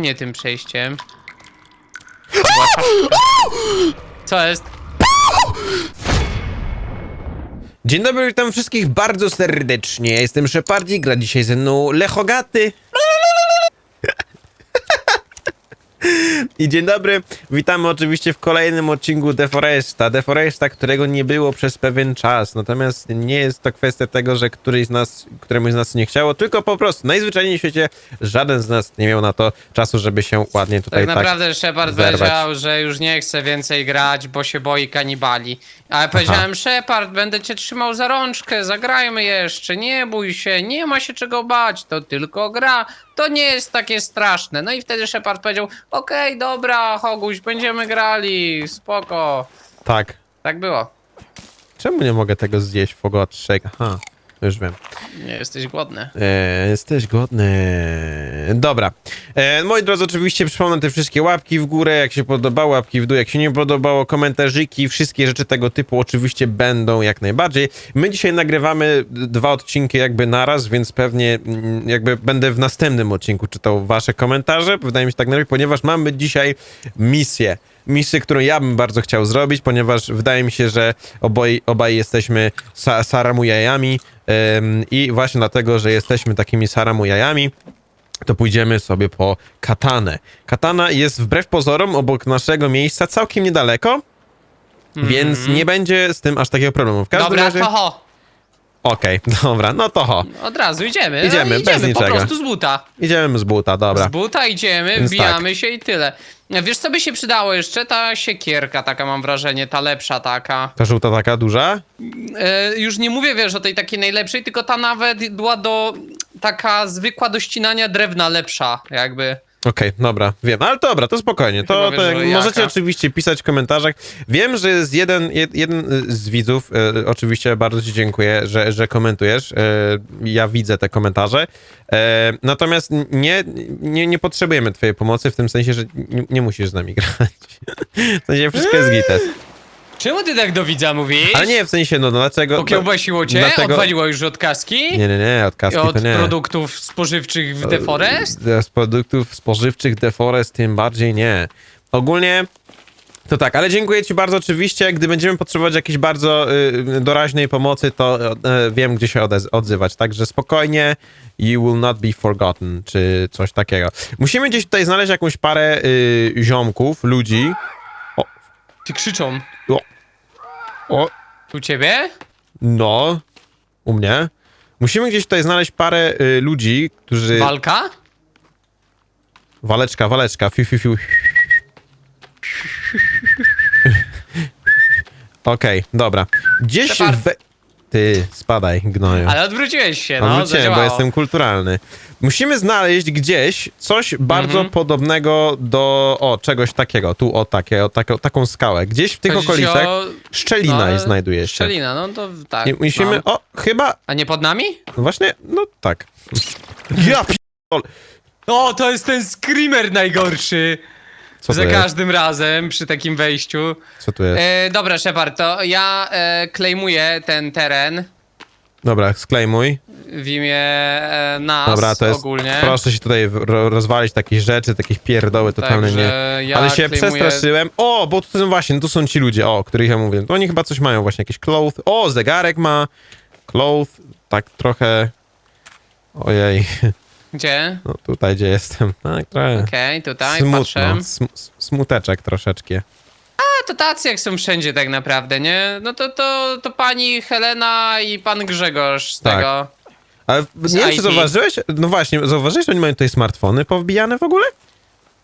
mnie tym przejściem. Co jest? Dzień dobry, witam wszystkich bardzo serdecznie. Ja jestem Shepardzi, gra dzisiaj ze mną Lechogaty. I dzień dobry, witamy oczywiście w kolejnym odcinku Deforesta. Deforesta, którego nie było przez pewien czas. Natomiast nie jest to kwestia tego, że któryś z nas, któremuś z nas nie chciało, tylko po prostu najzwyczajniej w świecie żaden z nas nie miał na to czasu, żeby się ładnie tutaj Tak tak... naprawdę Shepard zerwać. powiedział, że już nie chce więcej grać, bo się boi kanibali. Ale powiedziałem, Shepard, będę cię trzymał za rączkę, zagrajmy jeszcze, nie bój się, nie ma się czego bać, to tylko gra, to nie jest takie straszne. No i wtedy Shepard powiedział, okej, dobra, Hoguś, będziemy grali, spoko. Tak. Tak było. Czemu nie mogę tego zjeść fogotrzek? Aha, już wiem. Nie jesteś głodny. E, jesteś godny. Dobra. E, moi drodzy, oczywiście przypomnę te wszystkie łapki w górę, jak się podobało, łapki w dół, jak się nie podobało, komentarzyki, wszystkie rzeczy tego typu oczywiście będą jak najbardziej. My dzisiaj nagrywamy dwa odcinki jakby naraz, więc pewnie mm, jakby będę w następnym odcinku czytał wasze komentarze. Wydaje mi się tak najlepiej, ponieważ mamy dzisiaj misję. Misję, którą ja bym bardzo chciał zrobić, ponieważ wydaje mi się, że oboj, obaj jesteśmy sa saramujajami ym, i właśnie dlatego, że jesteśmy takimi saramujajami, to pójdziemy sobie po katanę. Katana jest wbrew pozorom obok naszego miejsca całkiem niedaleko, więc nie będzie z tym aż takiego problemu. W każdym Dobra, razie... Okej, dobra, no to ho. Od razu idziemy. Idziemy, no, bez idziemy po niczego. prostu z buta. Idziemy z buta, dobra. Z buta idziemy, Więc wbijamy się i tyle. Wiesz, co by się przydało jeszcze? Ta siekierka taka, mam wrażenie, ta lepsza taka. Ta żółta taka duża? E, już nie mówię, wiesz, o tej takiej najlepszej, tylko ta nawet była do... Taka zwykła do ścinania drewna lepsza, jakby. Okej, dobra, wiem, ale dobra, to spokojnie. To, Chyba to wiesz, że możecie jaka. oczywiście pisać w komentarzach. Wiem, że jest jeden, jed, jeden z widzów, e, oczywiście bardzo ci dziękuję, że, że komentujesz. E, ja widzę te komentarze. E, natomiast nie, nie, nie potrzebujemy twojej pomocy, w tym sensie, że nie, nie musisz z nami grać. w sensie wszystko jest gites. Czemu ty tak do widza mówisz? Ale nie, w sensie, no dlaczego... Pokiełbasiło cię? dlatego- Odwaliło już od kaski? Nie, nie, nie, od kaski Od to nie. produktów spożywczych w The Forest? Z produktów spożywczych Deforest tym bardziej nie. Ogólnie to tak, ale dziękuję ci bardzo oczywiście. Gdy będziemy potrzebować jakiejś bardzo y, doraźnej pomocy, to y, wiem, gdzie się odzywać. Także spokojnie, you will not be forgotten, czy coś takiego. Musimy gdzieś tutaj znaleźć jakąś parę y, ziomków, ludzi. Ty krzyczą. O, o, U ciebie? no, u mnie. Musimy gdzieś tutaj znaleźć parę y, ludzi, którzy... Walka? Waleczka, waleczka, fiu, fiu, fiu. Okej, dobra. Gdzieś we... Ty, spadaj, gnoju. Ale odwróciłeś się, no, Odwróciłem, bo zadziałało. jestem kulturalny. Musimy znaleźć gdzieś coś bardzo Mhm. podobnego do, o, czegoś takiego. Tu, o, takie, o, takie, taką skałę. Gdzieś w tych Chodzi ci okolicach o- szczelina no, znajduje się. Szczelina, no to tak. I musimy, mam. o, chyba, A nie pod nami? no właśnie, no tak. Ja p***ol. O, to jest ten screamer najgorszy. Co Za to jest? każdym razem przy takim wejściu. Co tu jest? E, dobra, Shepard, to ja e, klejmuję ten teren Dobra, sklejmuj. w imię e, nas Dobra, to jest. ogólnie. Proszę się tutaj w- ro, rozwalić takich rzeczy, takich pierdoły totalnie Także nie. ja Ale się klejmuję- przestraszyłem. O, bo tu są właśnie, tu są ci ludzie, o, o których ja mówię. Oni chyba coś mają, właśnie jakieś cloth. O, zegarek ma. Cloth, tak trochę. Ojej, Gdzie? no tutaj gdzie jestem. Tak, trochę. Okej, tutaj, Smutno, patrzę. sm smuteczek troszeczkę. A to tacy jak są wszędzie tak naprawdę, nie? No to, to, to pani Helena i pan Grzegorz z Tak. tego. Ale nie wiem, czy IT. zauważyłeś? No właśnie, zauważyłeś, że oni mają tutaj smartfony powbijane w ogóle?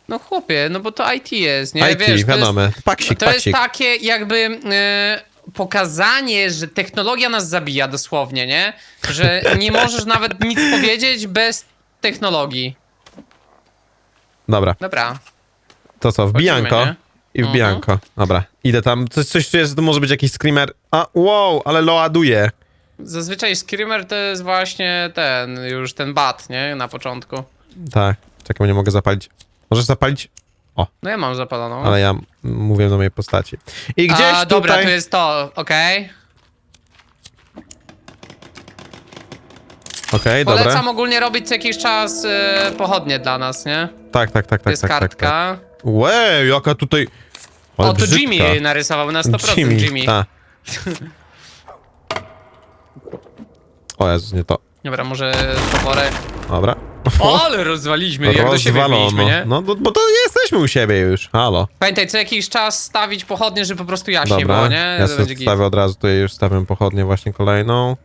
No chłopie, no bo to IT jest, nie? IT, Wiesz, to jest- wiadomo. Paksik, To jest paksik. takie jakby e, pokazanie, że technologia nas zabija dosłownie, nie? Że nie możesz nawet nic powiedzieć bez technologii. Dobra, Dobra. to co, wbijanko? nie? I wbijanko. Dobra, idę tam. Coś, coś czuję, że to może być jakiś screamer. A, wow, ale loaduje. Zazwyczaj Screamer to jest właśnie ten, już ten bat, nie? Na początku. Tak, czekaj, nie mogę zapalić. Możesz zapalić? No ja mam zapaloną. Ale ja m- mówię do mojej postaci. I gdzieś A, dobra, tutaj... tu jest to, okej. Okej, dobra. Polecam ogólnie robić co jakiś czas e, pochodnie dla nas, nie? Tak, tak, tak, To tak, jest tak, tak, tak. kartka. Łej, jaka tutaj... Ale O, to brzydka. Jimmy narysował na 100% Jimmy. Tak. O Jezus, nie to. Dobra, może toporek. Dobra. O, ale rozwaliśmy, jak do siebie byliśmy, nie? No, no, bo to jesteśmy u siebie już, halo. Pamiętaj, co jakiś czas stawić pochodnie, żeby po prostu jaśnie Dobra, było, nie? ja To sobie będzie git. stawię od razu, tutaj już stawiam pochodnię właśnie kolejną.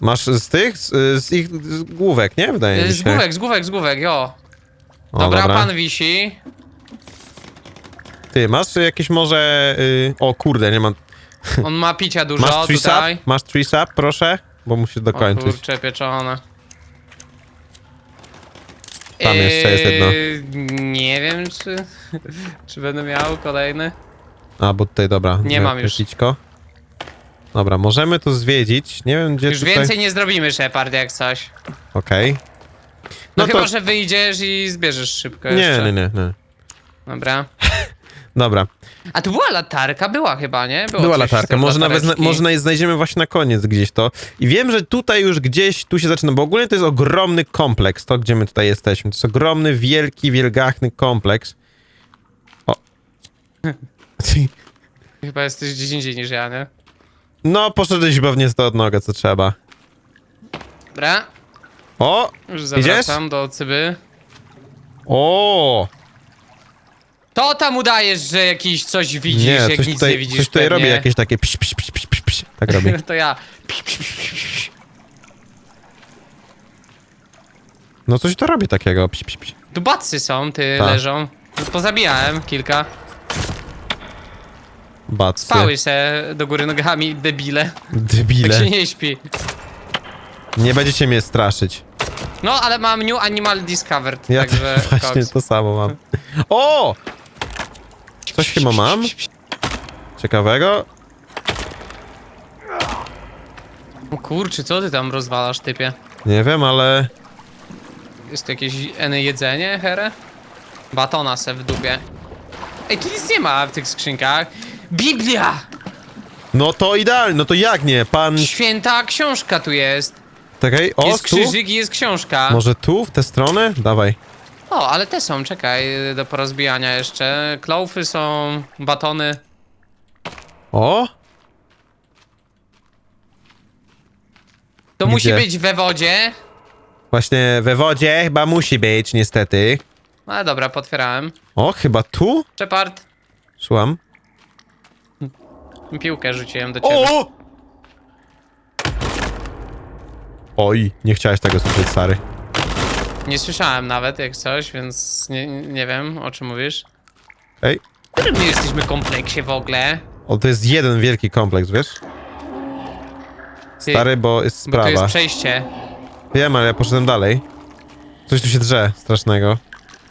Masz z tych, z, z ich z główek, nie? Wydaje mi Z się. główek, z główek, z główek, jo. O, Dobra, pan wisi. Ty, masz jakieś może... Y... O kurde, nie mam... On ma picia dużo Masz tree sap? tutaj. Masz tree sap, proszę? Bo musi O dokończyć. kurcze, pieczone. Tam jeszcze jest jedno. Yy, Nie wiem, czy, czy będę miał kolejny. A, bo tutaj, dobra. Nie mam już. Dobra, możemy to zwiedzić. Nie wiem, gdzie Już tutaj... więcej nie zrobimy, Shepard, jak coś. Okej. No, No chyba, to- że wyjdziesz i zbierzesz szybko Nie, jeszcze. nie, nie, nie. Dobra. Dobra, A tu była latarka, była chyba, nie? Było była coś z latarka. Może nawet zna- latareczki. może naj- znajdziemy właśnie na koniec gdzieś to. I wiem, że tutaj już gdzieś tu się zaczyna, bo ogólnie to jest ogromny kompleks, to gdzie my tutaj jesteśmy. To jest ogromny, wielki, wielgachny kompleks. O. Chyba jesteś gdzieś indziej niż ja, nie? No, poszedłeś pewnie z to od nogę, co trzeba. Dobra, O! już zawracam do cyby. O! To tam udajesz, że jakiś coś widzisz, Nie, jak coś nic tutaj, nie widzisz coś tutaj pewnie. robi jakieś takie pś, pś, pś, pś, pś, pś. Tak robi. to ja. No coś to robi takiego. Pś, pś, pś. Tu bacy są, ty Tak. leżą. Pozabijałem kilka. Bacy. Spały se do góry nogami, debile. Debile. Tak się nie śpi. Nie będziecie mnie straszyć. No, ale mam New Animal Discovered, Ja także też właśnie koks. to samo mam. O! Coś chyba mam. Ciekawego. O kurczę, co ty tam rozwalasz, typie? Nie wiem, ale... Jest to jakieś eny jedzenie, here? Batona se w dupie. Ej, tu nic nie ma w tych skrzynkach. Biblia! No to idealnie, no to jak nie? Pan... Święta książka tu jest. Czekaj, o, Jest tu? krzyżyk i jest książka. Może tu, w tę stronę? Dawaj. O, ale te są, czekaj, do porozbijania jeszcze. Kloufy są, batony. O! To Gdzie? musi być we wodzie. Właśnie we wodzie chyba musi być, niestety. No dobra, potwierałem. O, chyba tu? Shepard, Słucham. Piłkę rzuciłem do ciebie. O! Oj, nie chciałeś tego słyszeć, stary. Nie słyszałem nawet jak coś, więc nie, nie wiem o czym mówisz. Ej. W którym my jesteśmy kompleksie w ogóle? O, to jest jeden wielki kompleks, wiesz? Ty, Stary, bo jest Bo tu jest przejście. Wiem, ale ja poszedłem dalej. Coś tu się drze, strasznego.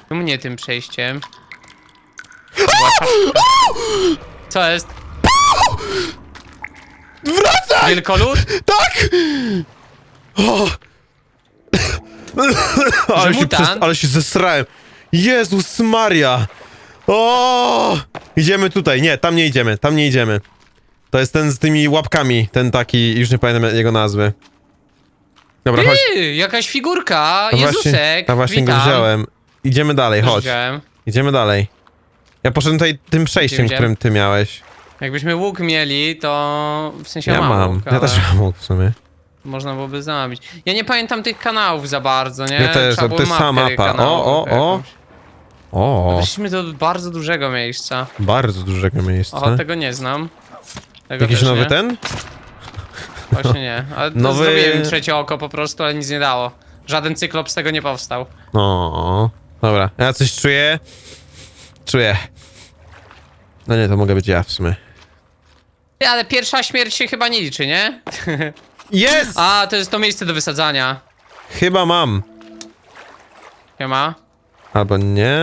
No mnie tym przejściem. Była. Co jest? Wracaj! Wielkolud? Tak! O! ale, się mutant? przez, ale się zesrałem. Jezus Maria! O! Idziemy tutaj. Nie, tam nie idziemy, tam nie idziemy. To jest ten z tymi łapkami, ten taki, już nie pamiętam jego nazwy. Dobra, chodź. Ty, jakaś figurka, właśnie, Jezusek, to właśnie go witam. wziąłem. Idziemy dalej, chodź. Idziemy dalej. Ja poszedłem tutaj tym przejściem, którym ty miałeś. Jakbyśmy łuk mieli, to w sensie Ja mam, mam. łuk, Ja ale też mam łuk w sumie. można byłoby zabić. Ja nie pamiętam tych kanałów za bardzo, nie? Ja też, to było jest sama mapa. kanałów O, o, o. jakąś. O, Weszliśmy do bardzo dużego miejsca. bardzo dużego miejsca. O, tego nie znam. Tego Jakiś też nowy nie. ten? Właśnie nie. Ale to Nowy- zrobiłem trzecie oko po prostu, ale nic nie dało. Żaden cyklop z tego nie powstał. No, dobra. Ja coś czuję. Czuję. No nie, to mogę być ja w sumie. Ty, Ale pierwsza śmierć się chyba nie liczy, nie? Jest! A, to jest to miejsce do wysadzania. Chyba mam. Chyba. Albo nie.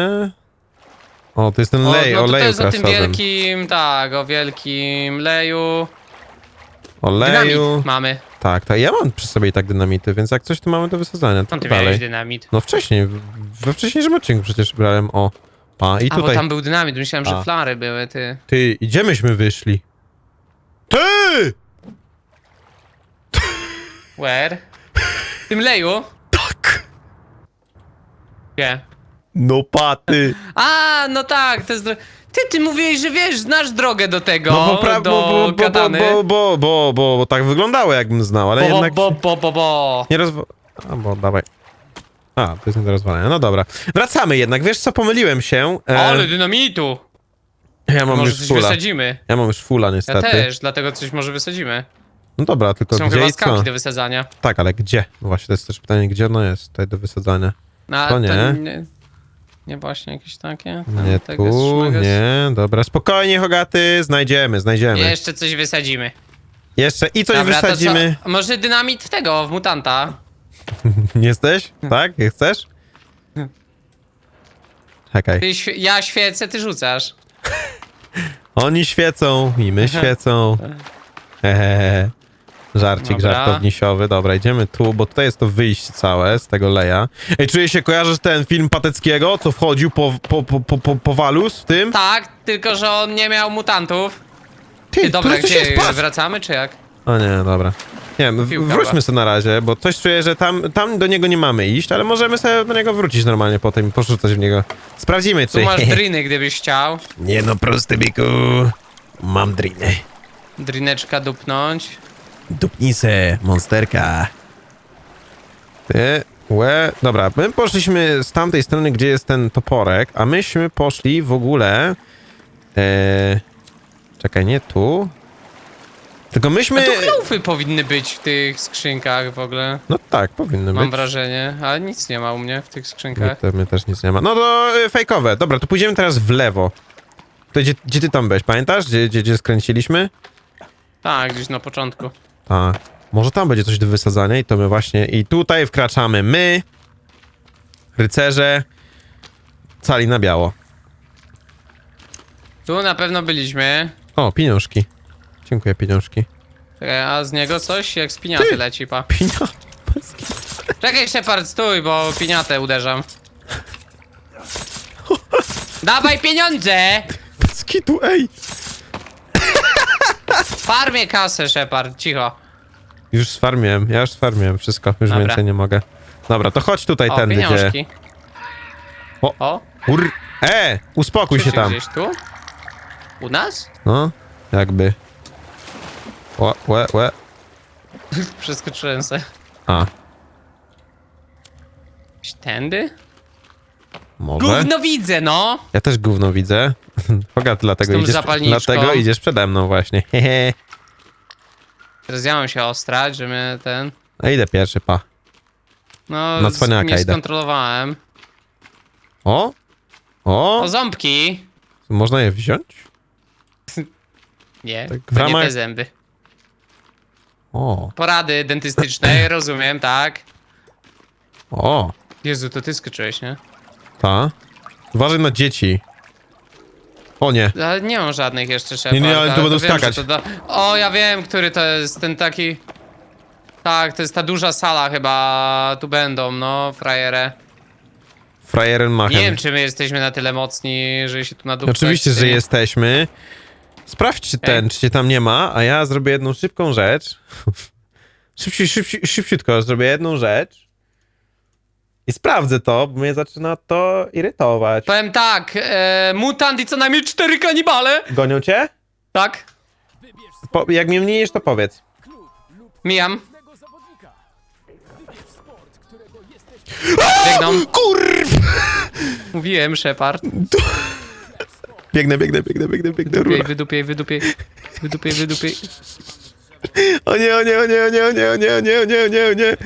O, to jest ten O, lej, no to, to oleju jest o tym krasowym. wielkim, tak, o wielkim leju. Oleju. Dynamit mamy. Tak, tak. Ja mam przy sobie i tak dynamity, więc jak coś to mamy do wysadzania. Tam To ty dalej. miałeś dynamit. No wcześniej, w- we wcześniejszym odcinku przecież brałem o. A i A, bo tutaj. tam był dynamit, myślałem, że A. flary były, ty. Ty, idziemyśmy wyszli. Ty! Where? tym leju? Tak. Gdzie? No paty. A, no tak, to jest... dro- Ty, ty mówiłeś, że wiesz, znasz drogę do tego, No bo, pra- do bo, bo, bo, bo, katany. bo, bo, bo, bo, bo tak wyglądało jakbym znał, ale bo, bo, jednak bo, bo, bo, bo. nie rozwa... A, bo dawaj. A, to jest nie do rozwalenia. No dobra. Wracamy jednak. Wiesz co, pomyliłem się. E, Ale dynamitu! Ja mam Może już coś fulla. wysadzimy. Ja mam już fulla Ja niestety. też, dlatego coś może wysadzimy. No dobra, tylko Są gdzie chyba i co? skałki do wysadzania. Tak, ale gdzie? No właśnie, to jest też pytanie, gdzie ono jest tutaj do wysadzania. No, a To nie. nie. Nie właśnie jakieś takie? Nie Tego jest tu, nie, dobra, spokojnie, Hogaty, znajdziemy, znajdziemy. Jeszcze coś wysadzimy. Jeszcze i coś Dobra, wysadzimy. To co? Może dynamit w tego, w mutanta. Nie jesteś? Tak? Chcesz? Czekaj. Ty, świe- ja świecę, ty rzucasz. Oni świecą i my świecą. Hehehe. Żarcik Dobra. żartownisiowy. Dobra, idziemy tu, bo tutaj jest to wyjście całe z tego leja. Ej, czuję się, kojarzysz ten film Pateckiego, co wchodził po, po, po, po, po, po walus w tym? Tak, tylko że on nie miał mutantów. Ty, Ty, dobra, tu coś gdzie jest, patrz! wracamy, czy jak? O nie, dobra. Nie wiem, w- Piłka wróćmy była. sobie na razie, bo coś czuję, że tam, tam do niego nie mamy iść, ale możemy sobie do niego wrócić normalnie potem i porzucać w niego. Sprawdzimy, Tu czy... masz driny, gdybyś chciał. nie no, prosty biku. Mam driny. Drineczka dupnąć. Dupnice, monsterka. Ty, łe. Dobra, my poszliśmy z tamtej strony, gdzie jest ten toporek, a myśmy poszli w ogóle... E... Czekaj, nie tu. Tylko A myśmy... tu kląfy powinny być w tych skrzynkach w ogóle. No tak, powinny Mam być. wrażenie, ale nic nie ma u mnie w tych skrzynkach. te, my też nic nie ma. No to y, fejkowe. Dobra, to pójdziemy teraz w lewo. To gdzie, gdzie ty tam byłeś, pamiętasz? Gdzie, gdzie, gdzie skręciliśmy? Tak, gdzieś na początku. A, może tam będzie coś do wysadzania i to my właśnie... I tutaj wkraczamy my, rycerze, cali na biało. Tu na pewno byliśmy. O, pieniążki. Dziękuję, pieniążki. Czekaj, a z niego coś jak z piniaty Ty! leci, pa. Pieniążki. Czekaj, Shepard, stój, bo piniatę uderzam. Dawaj pieniądze! Bez kitu, ej! Farmie kasę, Shepard, cicho. Już sfarmiłem, ja już sfarmiłem wszystko, już Dobra. więcej nie mogę. Dobra, to chodź tutaj, O, tędy, gdzie... pieniążki. O. O, Ur... E, uspokój się tam. gdzieś tu? U nas? No, jakby. Łe, łe, łe. Przeskoczyłem se. A, Tędy? może? Gówno widzę, no! Ja też gówno widzę. Bogat, dlatego tą idziesz, zapalniczką. dlatego idziesz przede mną właśnie. Hehe. Teraz ja mam się ostrać, że mnie ten... A idę pierwszy, pa. No, Na z- cwaniaka nie idę. skontrolowałem. O! O! O, ząbki! Można je wziąć? Nie, Tak w to ramach- nie te zęby. O! Porady dentystyczne, rozumiem, tak? O! Jezu, to ty skoczyłeś, nie? Ta. Uważaj na dzieci. O nie. Ale nie mam żadnych jeszcze Shepard. Nie, nie, ale tu będą wiem, że skakać. To. O, ja wiem, który to jest, ten taki... Tak, to jest ta duża sala chyba, tu będą, no, frajere. Frajeren machem. Nie wiem, czy my jesteśmy na tyle mocni, że się tu nadupcać. Oczywiście, czy że jesteśmy. Sprawdź, czy ten, czy cię tam nie ma, a ja zrobię jedną szybką rzecz. Szybci, szybci, szybciutko zrobię jedną rzecz. I sprawdzę to, bo mnie zaczyna to irytować. Powiem tak, e, mutant i co najmniej cztery kanibale! Gonią cię? Tak, Po, jak mnie mniejesz, to powiedz. mijam. Biegną. Kurw! Mówiłem, Shepard. Biegnę, biegnę, biegnę, biegnę, biegnę. Wydupiej, Rura. wydupiej, wydupiej. Wydupiej, wydupiej. O nie, o nie, o nie, o nie, o nie, o nie, o nie, o nie, o nie, o nie.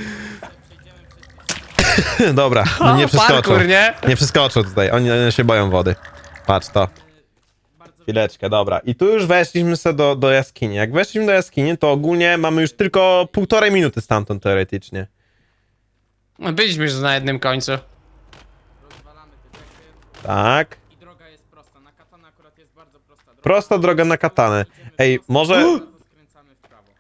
Dobra, no nie O, przeskoczą. parkour, nie? Nie przeskoczą tutaj, oni, oni się boją wody. Patrz to. Chwileczkę, dobra. I tu już weszliśmy sobie do, do jaskini. Jak weszliśmy do jaskini, to ogólnie mamy już tylko półtorej minuty stamtąd teoretycznie. No, Byliśmy już na jednym końcu. Rozwalamy te cechy Tak. i droga jest prosta. Na katana akurat jest bardzo prosta droga. Na katanę. Ej, może... to skręcamy w prawo.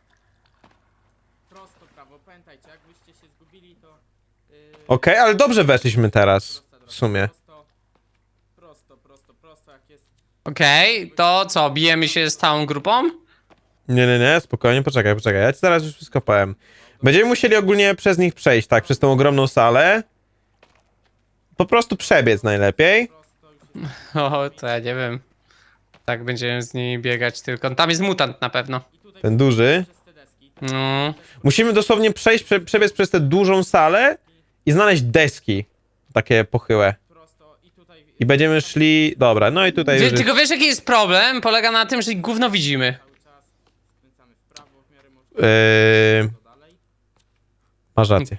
Prosto prawo. Pamiętajcie, jakbyście się zgubili, to... Yy, Okej, ale dobrze weszliśmy teraz. prosta droga. W sumie. Prosto, prosto, prosto, prosto, jak jest... Okej, to co, bijemy się z całą grupą? Nie, nie, nie, spokojnie, poczekaj, poczekaj. Ja ci zaraz już wszystko powiem. Będziemy musieli ogólnie przez nich przejść, tak, przez tą ogromną salę. Po prostu przebiec najlepiej. O, to ja nie wiem. Tak będziemy z nimi biegać tylko. Tam jest mutant na pewno. Ten duży. No. Musimy dosłownie przejść, prze, przebiec przez tę dużą salę i znaleźć deski. Takie pochyłe. I będziemy szli... Dobra, no i tutaj... Wie, już- tylko wiesz jaki jest problem? Polega na tym, że gówno widzimy. Yy, masz rację.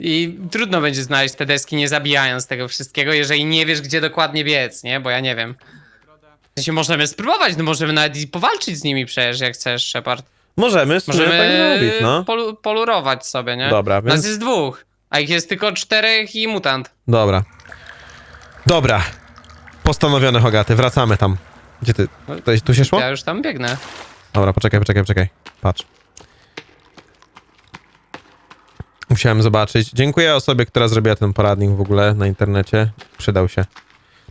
I trudno będzie znaleźć te deski nie zabijając tego wszystkiego, jeżeli nie wiesz gdzie dokładnie biec, nie? Bo ja nie wiem. W sensie możemy spróbować, no możemy nawet i powalczyć z nimi przecież, jak chcesz, Shepard. Możemy, Możemy tak zrobić, no. polu polurować sobie, nie? Dobra, Nas więc... jest dwóch, a ich jest tylko czterech i mutant. Dobra. Dobra. Postanowione, Hogaty, wracamy tam. Gdzie ty? To, tu się szło? Ja już tam biegnę. Dobra, poczekaj, poczekaj, poczekaj. Patrz. Musiałem zobaczyć. Dziękuję osobie, która zrobiła ten poradnik w ogóle na internecie. Przydał się.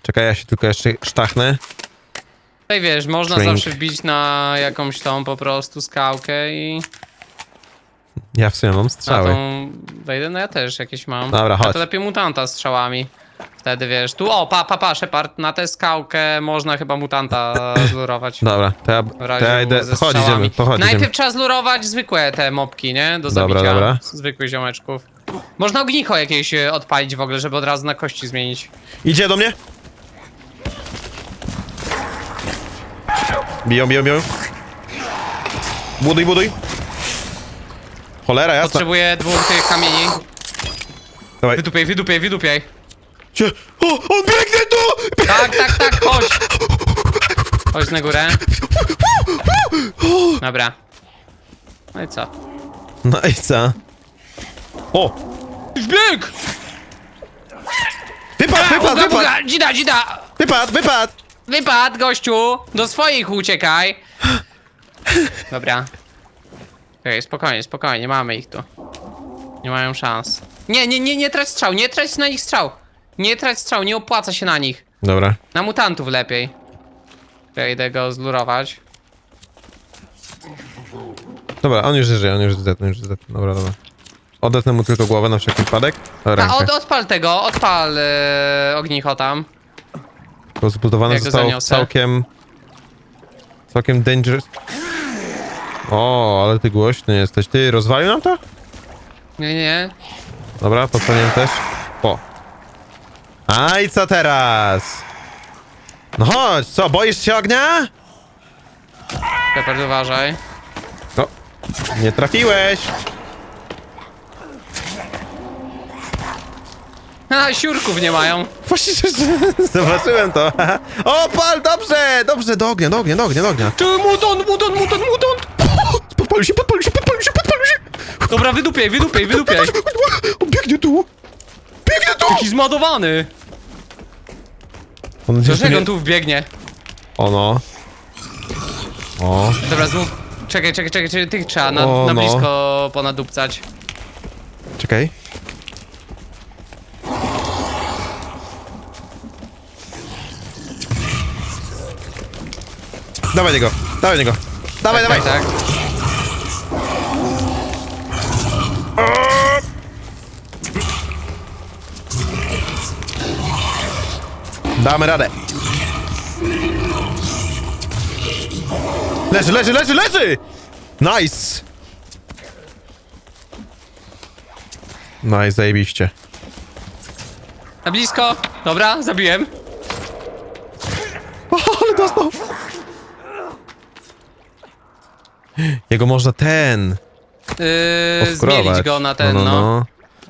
Czekaj, ja się tylko jeszcze sztachnę. Tutaj wiesz, można Shrink. zawsze wbić na jakąś tą po prostu skałkę i Ja w sumie mam na strzały. tą wejdę, no ja też jakieś mam. Dobra, A chodź. to lepiej mutanta strzałami. Wtedy wiesz, tu o, pa, pa, pa, Shepard, na tę skałkę można chyba mutanta zlurować. Dobra, to ja, W to razie ja idę. ze Chodź, strzałami. idziemy, to chodź, Najpierw idziemy. trzeba zlurować zwykłe te mopki, nie? Do Dobra, zabicia. dobra. Zwykłych ziomeczków. Można ognicho jakieś e, odpalić w ogóle, żeby od razu na kości zmienić. Idzie do mnie? Biją, biją, biją. Buduj, buduj. Cholera, jasna. Potrzebuję dwóch tych kamieni. Dawaj. Wydupiaj, wydupiaj, wydupiaj. Cie- O, on biegnie tu! Tak, tak, tak, chodź. Chodź na górę. Dobra. No i co? No i co? O! Bieg! Wypad, wypad, wypad! dzida, dzida! Wypad, wypad! Wypad, gościu! Do swoich uciekaj! Dobra. Okej, spokojnie, spokojnie, mamy ich tu. Nie mają szans. Nie, nie, nie, nie trać strzał, nie trać na nich strzał. Nie trać strzał, nie opłaca się na nich. Dobra. Na mutantów lepiej. Ja idę go zlurować. Dobra, on już żyje, on już zdetny, już zdetny. Dobra, dobra. Odetnę mu tylko głowę na wszelki wypadek. A rękę. od, odpal tego, odpal e, ognicho tam. To zbudowane Jak go zostało zaniosę? całkiem... Całkiem dangerous. O, ale ty głośny jesteś. Ty, rozwalił nam to? Nie, nie. Dobra, podpaliłem też. O. A i co teraz? No chodź, co, boisz się ognia? Shepard, uważaj. No, nie trafiłeś. A, siurków nie mają. Właśnie, że- że- zobaczyłem to. O, pal, dobrze, dobrze, do ognia, do ognia, do ognia, do ognia. Ty, mutant, mutant, mutant, mutant! Podpalił się, podpalił się, podpalił się, podpalił się. Dobra, wydupiaj, wydupiaj, wydupiaj. On biegnie tu. Biegnie tu. Taki zmadowany. On tu nie... on tu wbiegnie? O no. O, Dobra, znów. Czekaj, czekaj, czekaj, czekaj, tych trzeba na, O, na no. blisko ponadupcać. czekaj. Dawaj niego, dawaj niego. Dawaj, tak, dawaj. tak. Damy radę. Leży, leży, leży, leży! Nice! Nice, zajebiście. Na blisko. Dobra, zabiłem. O, ale dostał! Jego można ten... Yy, zmielić go na ten, no.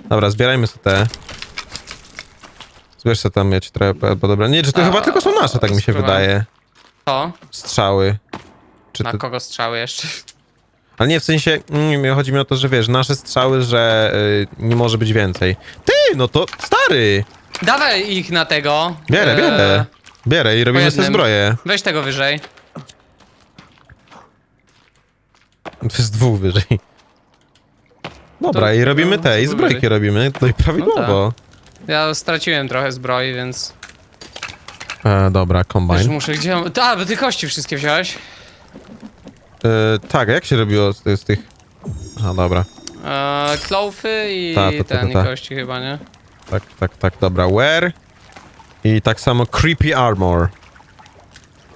Dobra, zbierajmy sobie te. Zbierz sobie tam, ja ci trochę po- podobra. Nie, czy to A, chyba tylko są nasze, tak mi się spróbowałem. wydaje. To. Strzały. Czy Na to... kogo strzały jeszcze? Ale nie, w sensie, mm, chodzi mi o to, że wiesz, nasze strzały, że y, nie może być więcej. Ty, no to stary! Dawaj ich na tego. Bierę, Yy, bierę. Bierę i robimy sobie jednym. zbroję. Weź tego wyżej. To jest dwóch wyżej. Dobra, To- i robimy to te, i co zbrojki wyżej? robimy. No i prawidłowo. Ja straciłem trochę zbroi, więc... E, dobra, combine. muszę gdzie... A, bo ty kości wszystkie wziąłeś. E, tak, a jak się robiło z, z tych... A, dobra. E, Klofy i Ta, ta, ta, ta, ten, ta. i kości chyba, nie? Tak, tak, tak, dobra. Wear. I tak samo creepy armor.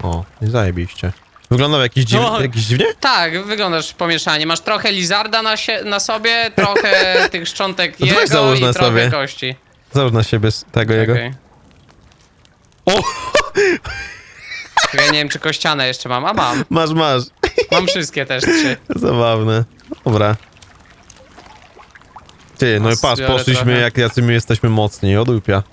O, i zajebiście. Wyglądał jakiś, dziw... No. jakiś dziwnie? Tak, wyglądasz pomieszanie. Masz trochę lizarda na, sie- na sobie, trochę tych szczątek No to weź jego załóż i na trochę sobie. kości. Załóż na siebie z tego jego. Okej. O! Ja nie wiem, czy kościane jeszcze mam, a mam. Masz, masz. Mam wszystkie też trzy. Zabawne. Dobra. Ty, no i patrz, Zbiorę poszliśmy trochę. jak jacy my jesteśmy mocni, odupia.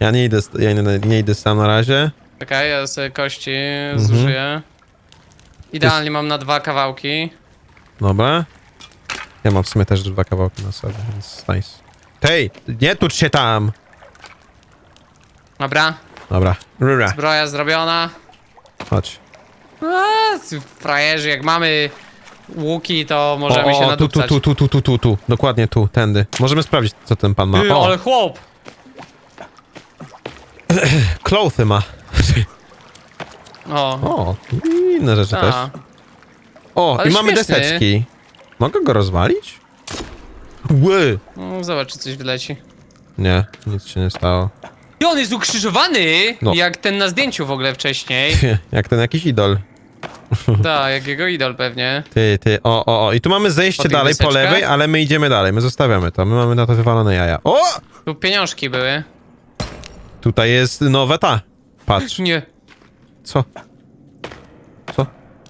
Ja nie idę, ja nie, nie idę sam na razie. Czekaj, ja sobie kości Mhm. zużyję. Idealnie mam na dwa kawałki. Dobra. Ja mam w sumie też dwa kawałki na sobie, więc nice. Hej, nie tucz się tam! Dobra, Dobra, rura, zbroja zrobiona. chodź. A, frajerzy, jak mamy łuki, to możemy się tu, tu, nadupcać. tu, tu, tu, tu, tu, tu, dokładnie tu, tędy. Możemy sprawdzić, co ten pan ma. Ty, O, ale chłop! clothy ma. O, O, i inne rzeczy też. ta. O, Ale i mamy śmieszny. deseczki. Mogę go rozwalić? Ły! No, zobacz, czy coś wyleci. Nie, nic się nie stało. I on jest ukrzyżowany! No. Jak ten na zdjęciu w ogóle wcześniej. Jak ten jakiś idol. Tak, jak jego idol pewnie. Ty, ty, o, o, o. I tu mamy zejście tych dalej po deseczkach? lewej, ale my idziemy dalej, my zostawiamy to. My mamy na to wywalone jaja. O! Tu pieniążki były. Tutaj jest nowe ta. Patrz. Nie, Co? Co?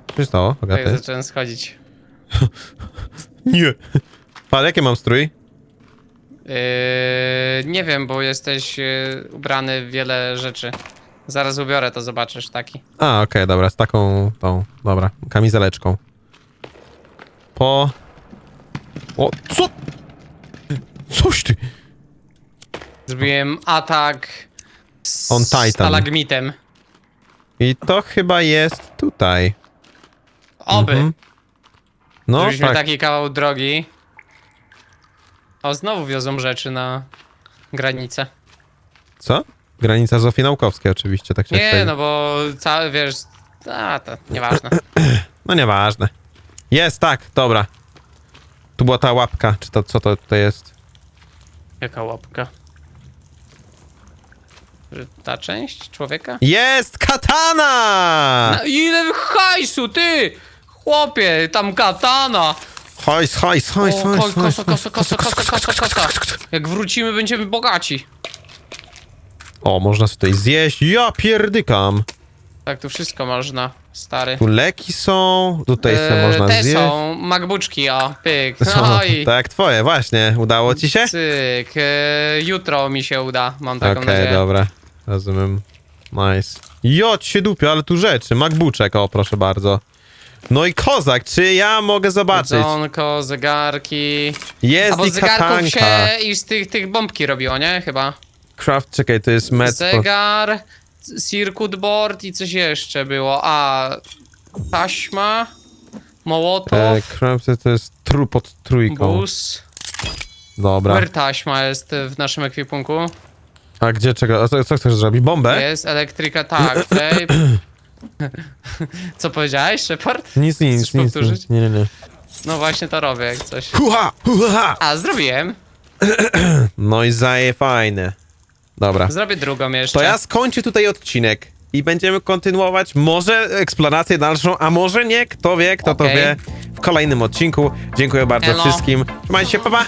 Co się stało? tak zacząłem schodzić. Nie. Patrz, jaki mam strój? Yy, nie wiem, bo jesteś yy, ubrany w wiele rzeczy. Zaraz ubiorę, to zobaczysz taki. A, okej, dobra, z taką, tą, dobra, kamizeleczką. Po... O, co? Coś ty? Zrobiłem atak On Titan. stalagmitem. I to chyba jest tutaj. Oby. Mhm. No, Zrobiliśmy tak. taki kawał drogi. O, znowu wiozą rzeczy na granicę. Co? Granica Zofii Naukowskiej oczywiście, tak się Nie, no bo cały, wiesz... A, to nieważne. No nieważne. Jest, tak, dobra. Tu była ta łapka, czy to, co to tutaj jest? Jaka łapka? Że Ta część człowieka? Jest katana! Na, ile hajsu, ty! Chłopie, tam katana! Hajs, hajs, hajs, O, hajs, ko- hajs. kosa, kosa, kosa, kosa, kosa, kosa. Jak wrócimy, będziemy bogaci. O, można sobie tutaj zjeść. Ja pierdykam. Tak, tu wszystko można, stary. Tu leki są, tutaj sobie Eee, można te zjeść. są MacBookczki, o, pyk. Co? No i Tak twoje, właśnie. Udało ci się? cyk. Eee, jutro mi się uda, mam Okej, taką nadzieję. dobra. Rozumiem. Nice. Jodź się dupio, ale tu rzeczy. MacBooczek, o proszę bardzo. No i kozak, czy ja mogę zobaczyć? Jedzonko, zegarki. Jest Albo i z zegarków katanka. się i z tych, tych bombki robiło, nie? Chyba. Craft, czekaj, to jest med... Zegar, circuit board i coś jeszcze było. A, taśma, mołotow, E, craft to jest tru pod trójką. bus. Dobra. Where taśma jest w naszym ekwipunku? A gdzie czego? A co, co chcesz zrobić? Bombę? Jest elektryka, tak. Co powiedziałeś, Shepard? Nic, nic, Chcesz nic. powtórzyć? Nie, nie, nie. No właśnie to robię, jak coś. Huha, huha. A, zrobiłem. No i zaje fajne. Dobra. Zrobię drugą jeszcze. To ja skończę tutaj odcinek i będziemy kontynuować może eksplanację dalszą, a może nie, kto wie, kto to Okej. wie w kolejnym odcinku. Dziękuję bardzo Elo. wszystkim. Trzymajcie się, pa pa!